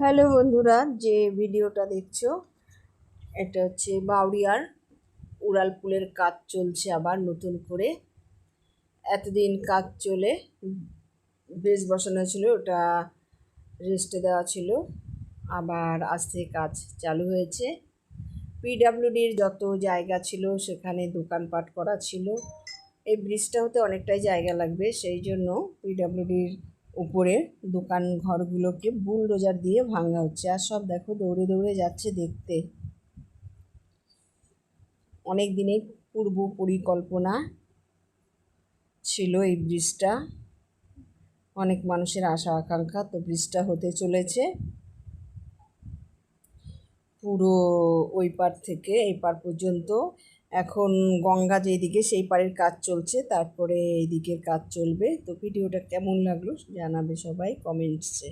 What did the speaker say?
Hello বন্ধুরা, যে ভিডিওটা দেখছ, এটা হচ্ছে বাউরিয়ার উড়ালপুলের কাজ চলছে আবার নতুন করে। এতদিন কাজ চলে, বেশ বসানো ছিল, ওটা রেস্টে দেওয়া ছিল, আবার আজ থেকে কাজ চালু হয়েছে। পিডাব্লিউডির যত জায়গা ছিল, সেখানে দোকানপাট করা ছিল। এই ব্রিজটা হতে অনেকটাই জায়গা লাগবে, সেই জন্য পিডাব্লিউডির উপরে দোকান ঘরগুলোকে বুলডোজার দিয়ে ভাঙা হচ্ছে। আর সব দেখো দৌড়ে দৌড়ে যাচ্ছে দেখতে। অনেক দিনের পূর্ব পরিকল্পনা ছিল এই ব্রিজটা। অনেক মানুষের আশা আকাঙ্ক্ষা তো ব্রিজটা হতে চলেছে। পুরো ওই পার থেকে এই পার পর্যন্ত এখন গঙ্গা যেদিকে, সেই পারের কাজ চলছে, তারপরে এই দিকের কাজ চলবে। তো ভিডিওটা কেমন লাগল জানাবে সবাই কমেন্টসে।